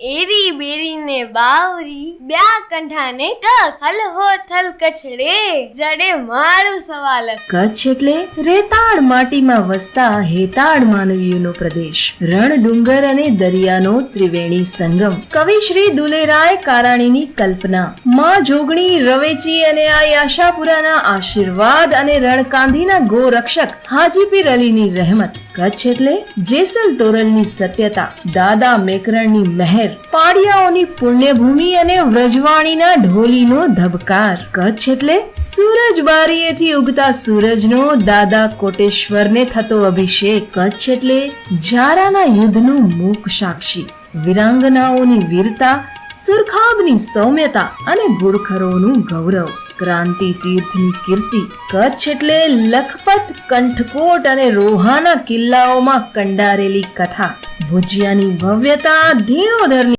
એરી બેરી ને બાવરી બ્યા કંઠા ને કક હલ હો થલ કચડે જડે મારું સવાલ કચ્છ એટલે રેતાળ માટીમાં વસતા હેતાળ માનવીઓનો પ્રદેશ. રણ ડુંગર અને દરિયાનો ત્રિવેણી સંગમ. કવિ શ્રી દુલેરાય કારાણીની કલ્પના. માં જોગણી, રવેચી અને આ આશાપુરાના આશીર્વાદ અને રણકાંધીના ગોરક્ષક હાજી પીર અલીની રહેમત. કચ્છ એટલે જેસલ તોરલની સત્યતા. દાદા મેકરણની મહેર. પાડિયાઓની પુણ્યભૂમિ અને વ્રજવાણીના ઢોલીનો ધબકાર. કચ્છ એટલે સૂરજ બારીએથી ઉગતા સૂરજનો દાદા કોટેશ્વરને થતો અભિષેક. કચ્છ એટલે જારાના યુદ્ધનું મૂક સાક્ષી. વિરાંગનાઓની વીરતા, સુરખાબની સૌમ્યતા અને ગુડખરોનું ગૌરવ. ક્રાંતિ તીર્થની કીર્તિ. કચ્છ એટલે લખપત, કંઠકોટ અને રોહાના કિલ્લાઓમાં કંડારેલી કથા. ભુજિયાની ભવ્યતા ધીણોધરની